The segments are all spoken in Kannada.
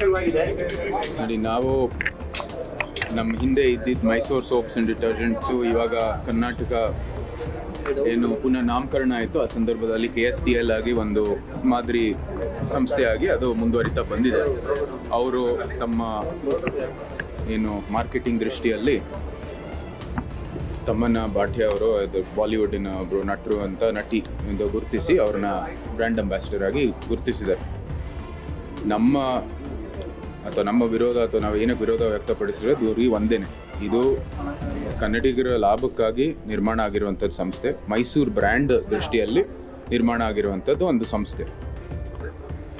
ಶುರುವಾಗಿದೆ ನಾವು ನಮ್ಮ ಹಿಂದೆ ಇದ್ದಿದ್ದ ಮೈಸೂರು ಸೋಪ್ಸ್ ಆ್ಯಂಡ್ ಡಿಟರ್ಜೆಂಟ್ಸು, ಇವಾಗ ಕರ್ನಾಟಕ ಏನು ಪುನಃ ನಾಮಕರಣ ಆಯಿತು. ಆ ಸಂದರ್ಭದಲ್ಲಿ ಕೆ ಎಸ್ ಡಿ ಎಲ್ ಆಗಿ ಒಂದು ಮಾದರಿ ಸಂಸ್ಥೆಯಾಗಿ ಅದು ಮುಂದುವರಿತಾ ಬಂದಿದೆ. ಅವರು ತಮ್ಮ ಏನು ಮಾರ್ಕೆಟಿಂಗ್ ದೃಷ್ಟಿಯಲ್ಲಿ ತಮ್ಮನ್ನ ಭಾಟ್ಯ ಅವರು ಇದು ಬಾಲಿವುಡಿನ ಒಬ್ಬರು ನಟರು ಅಂತ ನಟಿ ಎಂದು ಗುರುತಿಸಿ ಅವ್ರನ್ನ ಬ್ರ್ಯಾಂಡ್ ಅಂಬಾಸಿಡರ್ ಆಗಿ ಗುರುತಿಸಿದ್ದಾರೆ. ನಮ್ಮ ಅಥವಾ ನಮ್ಮ ವಿರೋಧ ಅಥವಾ ನಾವು ಏನೇ ವಿರೋಧ ವ್ಯಕ್ತಪಡಿಸಿರೋದು ಇವ್ರಿಗೆ ಒಂದೇನೆ. ಇದು ಕನ್ನಡಿಗರ ಲಾಭಕ್ಕಾಗಿ ನಿರ್ಮಾಣ ಆಗಿರುವಂಥದ್ದು ಸಂಸ್ಥೆ. ಮೈಸೂರು ಬ್ರ್ಯಾಂಡ್ ದೃಷ್ಟಿಯಲ್ಲಿ ನಿರ್ಮಾಣ ಆಗಿರುವಂಥದ್ದು ಒಂದು ಸಂಸ್ಥೆ.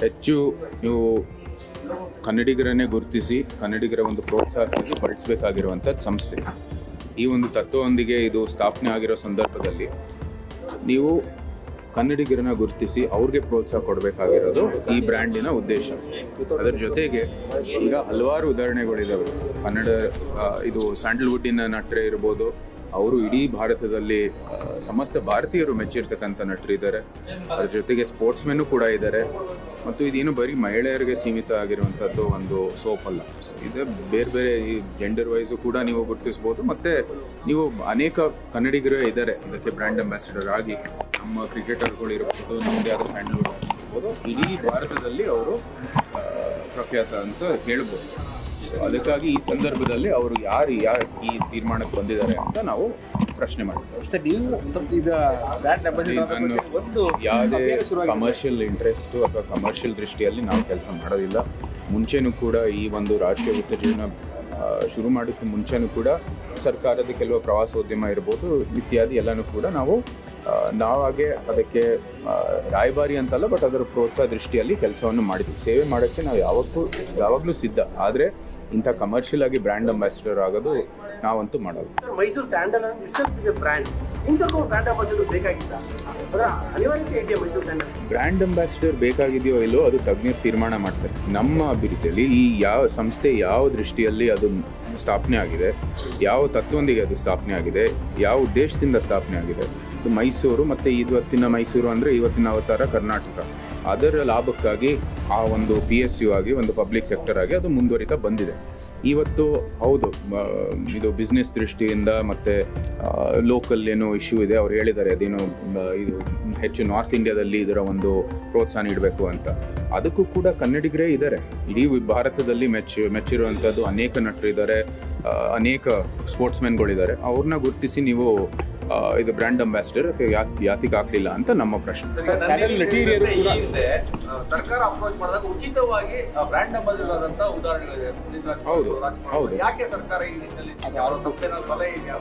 ಹೆಚ್ಚು ನೀವು ಕನ್ನಡಿಗರನ್ನೇ ಗುರುತಿಸಿ, ಕನ್ನಡಿಗರ ಒಂದು ಪ್ರೋತ್ಸಾಹಕ್ಕಾಗಿ ಬಳಸಬೇಕಾಗಿರುವಂಥದ್ದು ಸಂಸ್ಥೆ. ಈ ಒಂದು ತತ್ವದೊಂದಿಗೆ ಇದು ಸ್ಥಾಪನೆ ಆಗಿರೋ ಸಂದರ್ಭದಲ್ಲಿ ನೀವು ಕನ್ನಡಿಗರನ್ನ ಗುರುತಿಸಿ ಅವ್ರಿಗೆ ಪ್ರೋತ್ಸಾಹ ಕೊಡಬೇಕಾಗಿರೋದು ಈ ಬ್ರ್ಯಾಂಡಿನ ಉದ್ದೇಶ. ಅದರ ಜೊತೆಗೆ ಈಗ ಹಲವಾರು ಉದಾಹರಣೆಗಳಿದ್ದಾವೆ ಕನ್ನಡ ಇದು ಸ್ಯಾಂಡಲ್ವುಡ್ಡಿನ ನಟರೇ ಇರ್ಬೋದು, ಅವರು ಇಡೀ ಭಾರತದಲ್ಲಿ ಸಮಸ್ತ ಭಾರತೀಯರು ಮೆಚ್ಚಿರ್ತಕ್ಕಂಥ ನಟರಿದ್ದಾರೆ ಅದ್ರ ಜೊತೆಗೆ ಸ್ಪೋರ್ಟ್ಸ್ ಮೆನ್ನು ಕೂಡ ಇದ್ದಾರೆ. ಮತ್ತು ಇದೇನು ಬರೀ ಮಹಿಳೆಯರಿಗೆ ಸೀಮಿತ ಆಗಿರುವಂಥದ್ದು ಒಂದು ಸೋಪ್ ಅಲ್ಲ ಸೊ ಇದು ಬೇರೆ ಬೇರೆ ಈ ಜೆಂಡರ್ ವೈಸು ಕೂಡ ನೀವು ಗುರುತಿಸ್ಬೋದು. ಮತ್ತು ನೀವು ಅನೇಕ ಕನ್ನಡಿಗರೇ ಇದ್ದಾರೆ. ಇದಕ್ಕೆ ಬ್ರ್ಯಾಂಡ್ ಅಂಬಾಸಿಡರ್ ಆಗಿ. ನಮ್ಮ ಕ್ರಿಕೆಟರ್ಗಳು ಇರ್ಬೋದು ನಮ್ಮದೇ ಆದ ಸ್ಯಾಂಡಲ್ವುಡ್ ಇರ್ಬೋದು ಇಡೀ ಭಾರತದಲ್ಲಿ ಅವರು ಪ್ರಖ್ಯಾತ ಅಂತ ಹೇಳ್ಬೋದು. ಸೊ ಅದಕ್ಕಾಗಿ ಈ ಸಂದರ್ಭದಲ್ಲಿ ಅವರು ಯಾರು ಯಾರು ಈ ತೀರ್ಮಾನಕ್ಕೆ ಬಂದಿದ್ದಾರೆ ಅಂತ ನಾವು ಪ್ರಶ್ನೆ ಮಾಡ್ತೀವಿ. ಯಾವುದೇ ಕಮರ್ಷಿಯಲ್ ಇಂಟ್ರೆಸ್ಟು ಅಥವಾ ಕಮರ್ಷಿಯಲ್ ದೃಷ್ಟಿಯಲ್ಲಿ ನಾವು ಕೆಲಸ ಮಾಡೋದಿಲ್ಲ. ಮುಂಚೆನೂ ಕೂಡ ಈ ಒಂದು ರಾಷ್ಟ್ರೀಯ ಉತ್ತೇಜನ ಶುರು ಮಾಡೋಕ್ಕೆ ಮುಂಚೆನೂ ಕೂಡ ಸರ್ಕಾರದ ಕೆಲವು ಪ್ರವಾಸೋದ್ಯಮ ಇರ್ಬೋದು, ಇತ್ಯಾದಿ ಎಲ್ಲನೂ ಕೂಡ ನಾವು ನಾವಾಗೆ ಅದಕ್ಕೆ ರಾಯಭಾರಿ ಅಂತಲ್ಲ, ಬಟ್ ಅದರ ಪ್ರೋತ್ಸಾಹ ದೃಷ್ಟಿಯಲ್ಲಿ ಕೆಲಸವನ್ನು ಮಾಡಿದ್ವಿ. ಸೇವೆ ಮಾಡೋಕ್ಕೆ ನಾವು ಯಾವತ್ತೂ ಯಾವಾಗಲೂ ಸಿದ್ಧ. ಆದರೆ ಇಂಥ ಕಮರ್ಷಿಯಲ್ ಆಗಿ ಬ್ರ್ಯಾಂಡ್ ಅಂಬಾಸಿಡರ್ ಆಗೋದು ನಾವಂತೂ ಮಾಡೋದು Mysore sandal brand brand ambassador ಬೇಕಾಗಿಲ್ಲ. ಅದರ ಅನಿವಾರ್ಯತೆ ಇದೆಯಾ ಮೈಸೂರು ಬ್ರ್ಯಾಂಡ್ ಅಂಬಾಸಿಡರ್ ಬೇಕಾಗಿದೆಯೋ ಇಲ್ಲೋ ಅದು ತಜ್ಞರು ತೀರ್ಮಾನ ಮಾಡ್ತಾರೆ. ನಮ್ಮ ಅಭಿವೃದ್ಧಿಯಲ್ಲಿ ಈ ಯಾವ ಸಂಸ್ಥೆ ಯಾವ ದೃಷ್ಟಿಯಲ್ಲಿ ಅದು ಸ್ಥಾಪನೆ ಆಗಿದೆ, ಯಾವ ತತ್ವೊಂದಿಗೆ ಅದು ಸ್ಥಾಪನೆ ಆಗಿದೆ, ಯಾವ ಉದ್ದೇಶದಿಂದ ಸ್ಥಾಪನೆ ಆಗಿದೆ, ಇದು ಮೈಸೂರು ಮತ್ತು ಇವತ್ತಿನ ಮೈಸೂರು ಅಂದರೆ ಇವತ್ತಿನ ಅವತಾರ ಕರ್ನಾಟಕ. ಅದರ ಲಾಭಕ್ಕಾಗಿ ಆ ಒಂದು ಪಿ ಎಸ್ ಯು ಆಗಿ, ಒಂದು ಪಬ್ಲಿಕ್ ಸೆಕ್ಟರ್ ಆಗಿ ಅದು ಮುಂದುವರಿತಾ ಬಂದಿದೆ. ಇವತ್ತು ಹೌದು ಇದು ಬಿಸ್ನೆಸ್ ದೃಷ್ಟಿಯಿಂದ ಮತ್ತು ಲೋಕಲ್ ಏನೋ ಇಶ್ಯೂ ಇದೆ, ಅವ್ರು ಹೇಳಿದ್ದಾರೆ, ಅದೇನೋ ಇದು ಹೆಚ್ಚು ನಾರ್ತ್ ಇಂಡಿಯಾದಲ್ಲಿ ಇದರ ಒಂದು ಪ್ರೋತ್ಸಾಹ ನೀಡಬೇಕು ಅಂತ. ಅದಕ್ಕೂ ಕೂಡ ಕನ್ನಡಿಗರೇ ಇದ್ದಾರೆ. ಇಡೀ ಭಾರತದಲ್ಲಿ ಮೆಚ್ಚು ಮೆಚ್ಚಿರುವಂಥದ್ದು ಅನೇಕ ನಟರು ಇದ್ದಾರೆ ಅನೇಕ ಸ್ಪೋರ್ಟ್ಸ್ಮೆನ್ಗಳಿದ್ದಾರೆ ಅವ್ರನ್ನ ಗುರುತಿಸಿ ನೀವು ಇದು ಬ್ರ್ಯಾಂಡ್ ಅಂಬಾಸಿಡರ್ ಯಾಕೆ ಯಾತಿಗೆ ಆಗ್ಲಿಲ್ಲ ಅಂತ ನಮ್ಮ ಪ್ರಶ್ನೆ. ಸರ್ಕಾರ ಅಪ್ರೋಚ್ ಮಾಡಿದಾಗ ಉಚಿತವಾಗಿ ಬ್ರ್ಯಾಂಡ್ ಅಂಬಾಸಿಡರ್ ಆದಂತ ಉದಾಹರಣೆಗಳಿದೆ. ಹೌದು, ಹೌದು. ಯಾಕೆ ಸರ್ಕಾರ ಈ ನಿಟ್ಟಿನಲ್ಲಿ ಅವರ ತಪ್ಪೇನ ಸಲಹೆ ಇದೆಯಾ?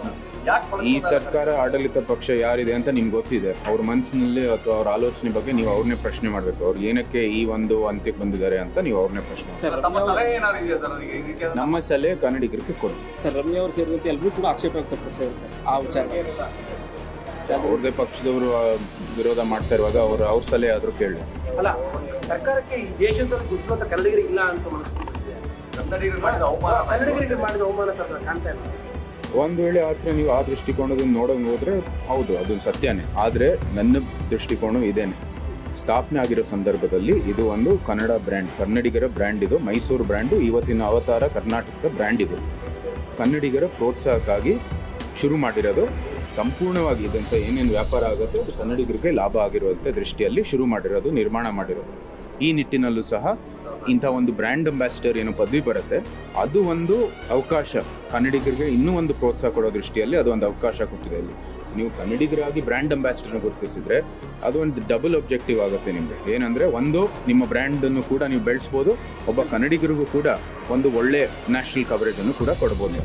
ಯಾಕೆ ಈ ಸರ್ಕಾರ ಆಡಳಿತ ಪಕ್ಷ ಯಾರಿದೆ ಅಂತ ನಿಮ್ಗೆ ಗೊತ್ತಿದೆ. ಅವ್ರ ಮನಸ್ಸಿನಲ್ಲಿ ಅಥವಾ ಅವ್ರ ಆಲೋಚನೆ ಬಗ್ಗೆ ನೀವು ಅವ್ರನ್ನೇ ಪ್ರಶ್ನೆ ಮಾಡಬೇಕು. ಅವ್ರು ಏನಕ್ಕೆ ಈ ಒಂದು ಅಂತ್ಯಕ್ಕೆ ಬಂದಿದ್ದಾರೆ ಅಂತ ನೀವು ಅವ್ರನ್ನೇ ಪ್ರಶ್ನೆ ನಮ್ಮ ಸಲಹೆ ಕನ್ನಡಿಗರಿಗೆ ಕೊಡಿ. ಸರ್ ರಮ್ಯ ಅವರು ಸೇರಿದಂತೆ ಎಲ್ಲರೂ ಕೂಡ ಆಕ್ಷೇಪ ವ್ಯಕ್ತಪಡಿಸಿದ್ದಾರೆ ಸರ್. ಆ ವಿಚಾರ ಅವ್ರದೇ ಪಕ್ಷದವರು ವಿರೋಧ ಮಾಡ್ತಾ ಇರುವಾಗ ಅವ್ರು ಅವ್ರ ಸಲಹೆ ಆದರೂ ಕೇಳಿ. ಅಲ್ಲ ಸರ್ಕಾರಕ್ಕೆ ಈ ದೇಶದ ಗುರುತ ಕನ್ನಡಿಗರಿಗೆ ಇಲ್ಲ ಅಂತ ಮಾಡಿದ ಅವಮಾನ ಕನ್ನಡಿಗರಿಗೆ ಮಾಡಿದ ಅವಮಾನ ಕಾಣ್ತಾ ಇಲ್ಲ. ಒಂದು ವೇಳೆ ಆದರೆ ನೀವು ಆ ದೃಷ್ಟಿಕೋನದಿಂದ ನೋಡೋಂಗೆ ಹೋದ್ರೆ ಹೌದು ಅದು ಸತ್ಯನೇ. ಆದರೆ ನನ್ನ ದೃಷ್ಟಿಕೋನ ಇದೇನೆ. ಸ್ಥಾಪನೆ ಆಗಿರೋ ಸಂದರ್ಭದಲ್ಲಿ ಇದು ಒಂದು ಕನ್ನಡ ಬ್ರ್ಯಾಂಡ್ ಕನ್ನಡಿಗರ ಬ್ರ್ಯಾಂಡ್ ಇದು ಮೈಸೂರು ಬ್ರ್ಯಾಂಡು ಇವತ್ತಿನ ಅವತಾರ ಕರ್ನಾಟಕದ ಬ್ರ್ಯಾಂಡ್ ಇದು. ಕನ್ನಡಿಗರ ಪ್ರೋತ್ಸಾಹಕ್ಕಾಗಿ ಶುರು ಮಾಡಿರೋದು ಸಂಪೂರ್ಣವಾಗಿ ಇದಂತ ಏನೇನು ವ್ಯಾಪಾರ ಆಗುತ್ತೆ ಅದು ಕನ್ನಡಿಗರಿಗೆ ಲಾಭ ಆಗಿರುವಂಥ ದೃಷ್ಟಿಯಲ್ಲಿ ಶುರು ಮಾಡಿರೋದು, ನಿರ್ಮಾಣ ಮಾಡಿರೋದು. ಈ ನಿಟ್ಟಿನಲ್ಲೂ ಸಹ ಇಂಥ ಒಂದು ಬ್ರ್ಯಾಂಡ್ ಅಂಬಾಸಿಡರ್ ಏನು ಪದವಿ ಬರುತ್ತೆ. ಅದು ಒಂದು ಅವಕಾಶ. ಕನ್ನಡಿಗರಿಗೆ ಇನ್ನೂ ಒಂದು ಪ್ರೋತ್ಸಾಹ ಕೊಡೋ ದೃಷ್ಟಿಯಲ್ಲಿ ಅದು ಒಂದು ಅವಕಾಶ ಕೊಟ್ಟಿದೆ ಅಲ್ಲಿ ನೀವು ಕನ್ನಡಿಗರಾಗಿ ಬ್ರ್ಯಾಂಡ್ ಅಂಬಾಸಿಡರ್ನ ಗುರುತಿಸಿದ್ರೆ ಅದು ಒಂದು ಡಬಲ್ ಒಬ್ಜೆಕ್ಟಿವ್ ಆಗುತ್ತೆ ನಿಮಗೆ. ಏನಂದರೆ ಒಂದು, ನಿಮ್ಮ ಬ್ರ್ಯಾಂಡನ್ನು ಕೂಡ ನೀವು ಬೆಳೆಸ್ಬೋದು, ಒಬ್ಬ ಕನ್ನಡಿಗರಿಗೂ ಕೂಡ ಒಂದು ಒಳ್ಳೆ ನ್ಯಾಷನಲ್ ಕವರೇಜನ್ನು ಕೂಡ ಕೊಡ್ಬೋದು